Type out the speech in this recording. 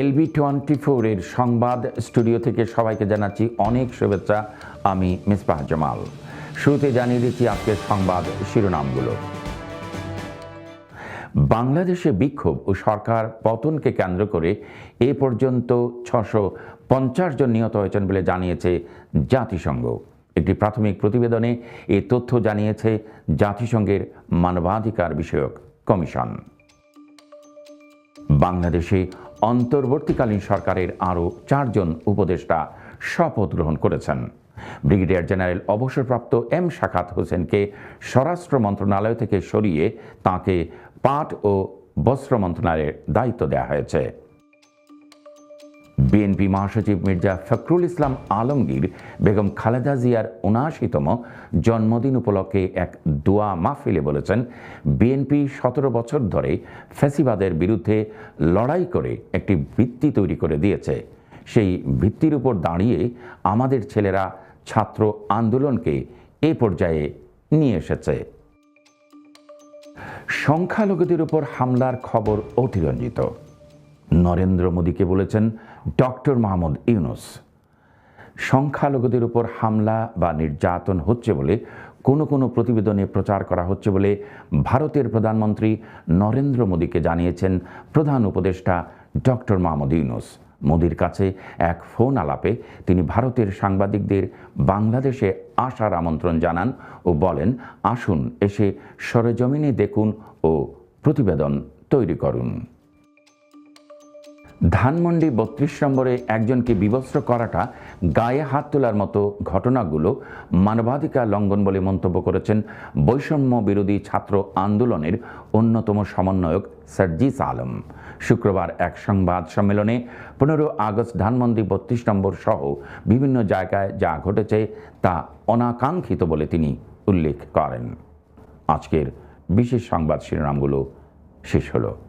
LB twenty ফোরের সংবাদ studio থেকে সবাইকে জানাচ্ছি অনেক শুভেচ্ছা। আমি মিসবাহ জামাল। শুরুতে জানিয়ে দিচ্ছি আজকের সংবাদ শিরোনামগুলো। বাংলাদেশে বিক্ষোভ ও সরকার পতনকে কেন্দ্র করে এ পর্যন্ত ছশো পঞ্চাশ জন নিহত হয়েছেন বলে জানিয়েছে জাতিসংঘ। একটি প্রাথমিক প্রতিবেদনে এ তথ্য জানিয়েছে জাতিসংঘের মানবাধিকার বিষয়ক কমিশন। বাংলাদেশে অন্তর্বর্তীকালীন সরকারের আরও চারজন উপদেষ্টা শপথ গ্রহণ করেছেন। ব্রিগেডিয়ার জেনারেল অবসরপ্রাপ্ত এম শাখাত হোসেনকে স্বরাষ্ট্র মন্ত্রণালয় থেকে সরিয়ে তাকে পাট ও বস্ত্র মন্ত্রণালয়ের দায়িত্ব দেওয়া হয়েছে। বিএনপি মহাসচিব মির্জা ফখরুল ইসলাম আলমগীর বেগম খালেদা জিয়ার উনআশিতম জন্মদিন উপলক্ষে এক দোয়া মাহফিলে বলেছেন, বিএনপি সতেরো বছর ধরে ফ্যাসিবাদের বিরুদ্ধে লড়াই করে একটি ভিত্তি তৈরি করে দিয়েছে। সেই ভিত্তির উপর দাঁড়িয়ে আমাদের ছেলেরা ছাত্র আন্দোলনকে এ পর্যায়ে নিয়ে এসেছে। সংখ্যালঘুদের উপর হামলার খবর অতিরঞ্জিত। নরেন্দ্র মোদীকে বলেছেন, ডক্টর মাহমুদ ইউনুস, সংখ্যালঘুদের উপর হামলা বা নির্যাতন হচ্ছে বলে, কোনো কোনো প্রতিবেদনে প্রচার করা হচ্ছে বলে ভারতের প্রধানমন্ত্রী নরেন্দ্র মোদীকে জানিয়েছেন প্রধান উপদেষ্টা ডক্টর মাহমুদ ইউনুস। মোদির কাছে এক ফোন আলাপে তিনি ভারতের সাংবাদিকদের বাংলাদেশে আসার আমন্ত্রণ জানান ও বলেন, আসুন, এসে সরেজমিনে দেখুন ও প্রতিবেদন তৈরি করুন। ধানমন্ডি বত্রিশ নম্বরে একজনকে বিবস্ত্র করাটা গায়ে হাত তোলার মতো ঘটনাগুলো মানবাধিকার লঙ্ঘন বলে মন্তব্য করেছেন বৈষম্য বিরোধী ছাত্র আন্দোলনের অন্যতম সমন্বয়ক সার্জিস আলম। শুক্রবার এক সংবাদ সম্মেলনে পনেরো আগস্ট ধানমন্ডি বত্রিশ নম্বর সহ বিভিন্ন জায়গায় যা ঘটেছে তা অনাকাঙ্ক্ষিত বলে তিনি উল্লেখ করেন। আজকের বিশেষ সংবাদ শিরোনামগুলো শেষ হলো।